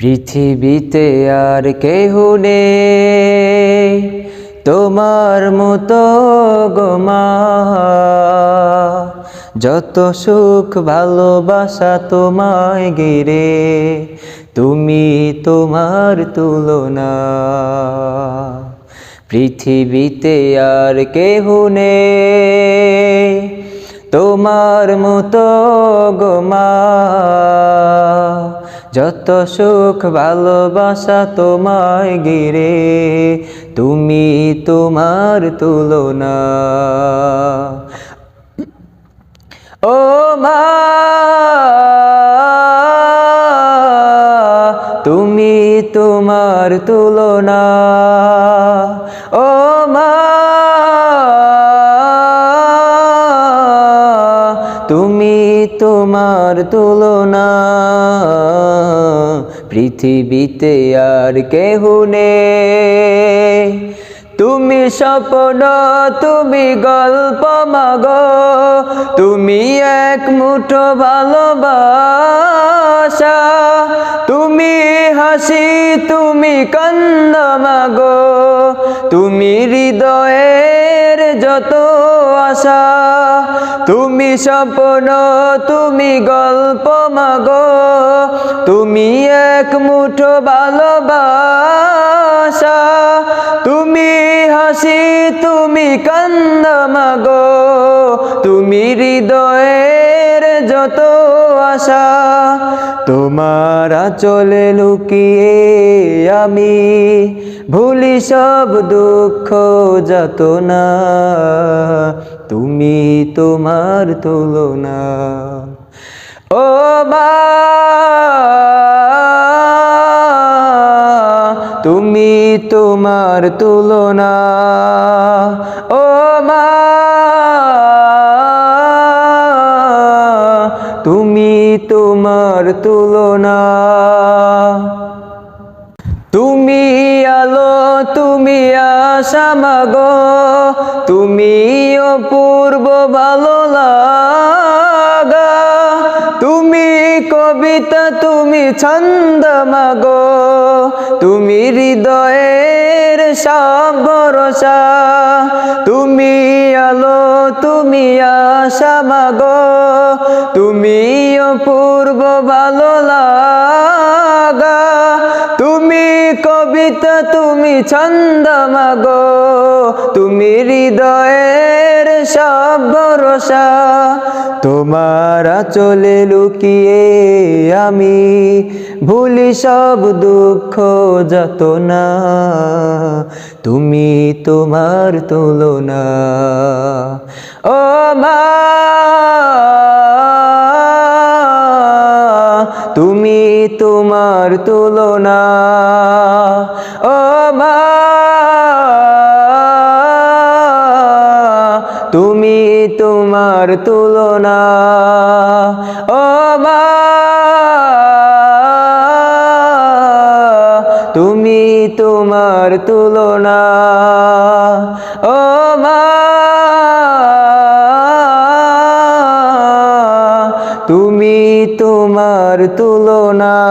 পৃথিবীতে আর কেহ নেই। তোমার মতো গোমা যত সুখ ভালোবাসা তোমায় গিরে তুমি তোমার তুলনা। পৃথিবীতে আর কেহ নেই। তোমার মতো গোমা যত সুখ ভালোবাসা তোমায় গিরে তুমি তোমার তুলনা। ও মা তুমি তোমার তুলনা। তোমার তুলনা। পৃথিবীতে আর কেহ নে তুমি স্বপ্ন, তুমি গল্প মাগ। তুমি এক মুঠো ভালোবাসা। হাসি, তুমি কান্দ মাগো। তুমি হৃদয়ের যত আশা, তুমি স্বপ্ন, তুমি গল্প মাগো। তুমি এক মুঠো ভালোবাসা। তুমি হাসি, তুমি কান্দ মাগো। তুমি হৃদয়ের যত আশা তোমার চলে লুকিয়ে আমি ভুলি সব দুঃখ যত না তুমি তোমার তুলনা। ও তুমি তোমার তুলনা। ও মা তোমার তুলনা। তুমি আলো তুমি আশা মাগ। তুমি অপূর্ব ভালো কবিতা তুমি ছন্দ মাগো। তুমি হৃদয়ের সব ভরসা তুমি আলো, তুমি আশা মাগো। তুমি অপূর্ব ভালো লাগা। তুমি কবিতা তুমি ছন্দ মাগো। তুমি হৃদয়ের সব ভরসা তোমার চলে লুকিয়ে আমি ভুলি সব দুঃখ যত না তুমি তোমার তুলনা। ও মা, তুমি তোমার তুলনা। ও মা, তুমি তোমার তুলনা। ও মা তুমি তোমার তুলনা। ও মা তুমি তোমার তুলনা।